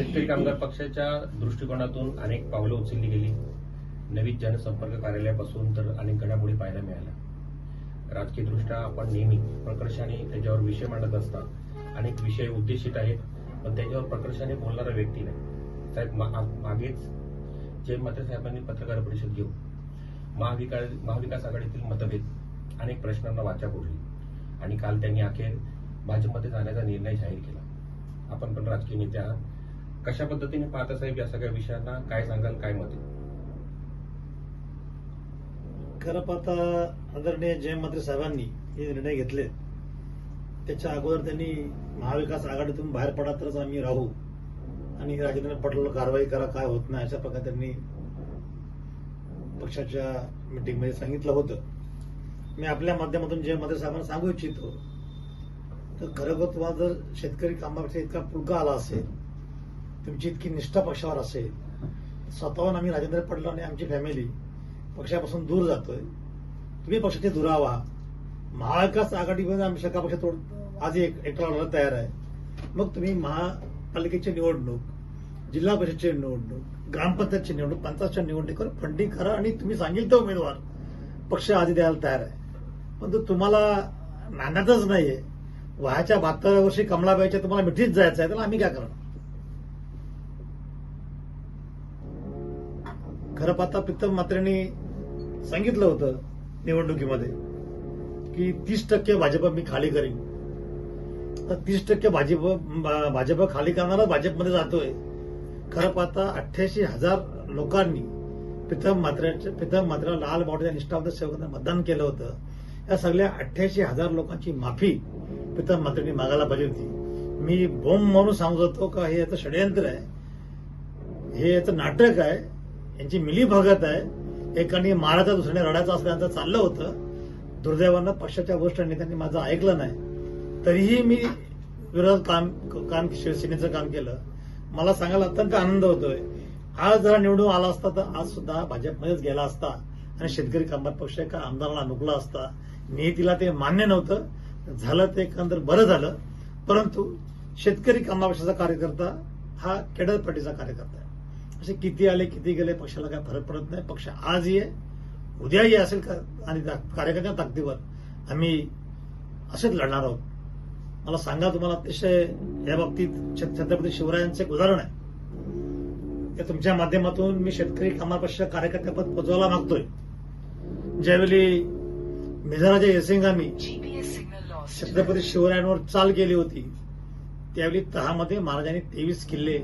शेतकरी कामगार पक्षाच्या दृष्टिकोनातून अनेक पावलं उचलली गेली. नवीन जनसंपर्क कार्यालयापासून तर अनेक घडामोडी पाहायला मिळाल्या. राजकीयदृष्ट्या आपण नेहमी प्रकर्षाने त्याच्यावर विषय मांडत असता अनेक विषय उद्देशित आहेत पण त्याच्यावर प्रकर्षाने बोलणारा व्यक्ती नाही. साहेब मागेच जय मात्र साहेबांनी पत्रकार परिषद घेऊन महाविकास महाविकास आघाडीतील मतभेद अनेक प्रश्नांना वाचा फोडली आणि काल त्यांनी अखेर भाजपमध्ये जाण्याचा निर्णय जाहीर केला. आपण पण राजकीय नेते आहात. कशा पद्धतीने पाहता साहेब या सगळ्या विषयांना? काय सांगाल काय मत खरं पाहता आदरणीय जयमंत्री साहेबांनी हे निर्णय घेतले. त्याच्या अगोदर त्यांनी महाविकास आघाडीतून बाहेर पडा तरच आम्ही राहू. आणि राजेंद्र पाटलाला कारवाई करा काय होत नाही अशा प्रकारे त्यांनी पक्षाच्या मिटिंगमध्ये सांगितलं होतं. मी आपल्या माध्यमातून जे मंत्री साहेबांना सांगू इच्छितो. तर खरोखर तुम्हाला जर शेतकरी कामापेक्षा इतका पुलका आला असेल तुमची इतकी निष्ठा पक्षावर असेल. स्वतःहून आम्ही राजेंद्र पडलो आणि आमची फॅमिली पक्षापासून दूर जातोय. तुम्ही पक्षाचे दुरावा. महाविकास आघाडीमध्ये आम्ही सगळा पक्ष तोड आज एक एकटा तयार आहे. मग तुम्ही महापालिकेची निवडणूक जिल्हा परिषदची निवडणूक ग्रामपंचायतची निवडणूक पंचायतच्या निवडणुकीवर फंडिंग करा आणि तुम्ही सांगेल तो उमेदवार पक्ष आधी द्यायला तयार आहे. परंतु तुम्हाला नांदायचंच नाहीये. वयाच्या बहात्तराव्या वर्षी कमलाबाईच्या तुम्हाला मिठीच जायचं आहे तर आम्ही काय करणार? खरं पाहता प्रीतम मात्रेंनी सांगितलं होतं निवडणुकीमध्ये की तीस टक्के भाजप मी खाली करीन. तर तीस टक्के भाजप भाजप खाली करणारा भाजपमध्ये जातोय. खरं पाहता अठ्ठ्याऐंशी हजार लोकांनी प्रीतम मात्रेच्या प्रीतम मात्रा लाल बावड्याच्या निष्ठावंत सेवकांना मतदान केलं होतं. या सगळ्या अठ्ठ्याऐंशी हजार लोकांची माफी प्रीतम मात्रेंनी मागायला पाहिजे होती. मी बोंब म्हणून सांगत होतो का हे याचं षडयंत्र आहे. हे याचं नाटक आहे. यांची मिली भगत आहे. एकाने मारायचा दुसऱ्याने रडायचा असल्याचं चाललं होतं. दुर्दैवानं पक्षाच्या वरिष्ठ नेत्यांनी माझं ऐकलं नाही. तरीही मी विरोधात काम काम शिवसेनेचं काम केलं. मला सांगायला अत्यंत आनंद होतोय. आज जरा निवडून आला असता तर आज सुद्धा भाजपमध्येच गेला असता आणि शेतकरी कामगार पक्ष एका आमदाराला नुकला असता. नियतीला ते मान्य नव्हतं. झालं ते एकंदर बरं झालं. परंतु शेतकरी कामगार पक्षाचा कार्यकर्ता हा केडर पार्टीचा कार्यकर्ता आहे. असे किती आले किती गेले पक्षाला काय फरक पडत नाही. पक्ष आजही आहे उद्याही असेल का- आणि त्या कार्यकर्त्या ताकदीवर आम्ही असेच लढणार आहोत. मला सांगा तुम्हाला अतिशय या बाबतीत छत्रपती शिवरायांचं एक उदाहरण आहे. ते तुमच्या माध्यमातून मी शेतकरी कामगार पक्ष कार्यकर्त्यापद पोचवायला मागतोय. ज्यावेळी मेझराजा येसिंगामी. छत्रपती शिवरायांवर चाल केली होती त्यावेळी तहामध्ये महाराजांनी तेवीस किल्ले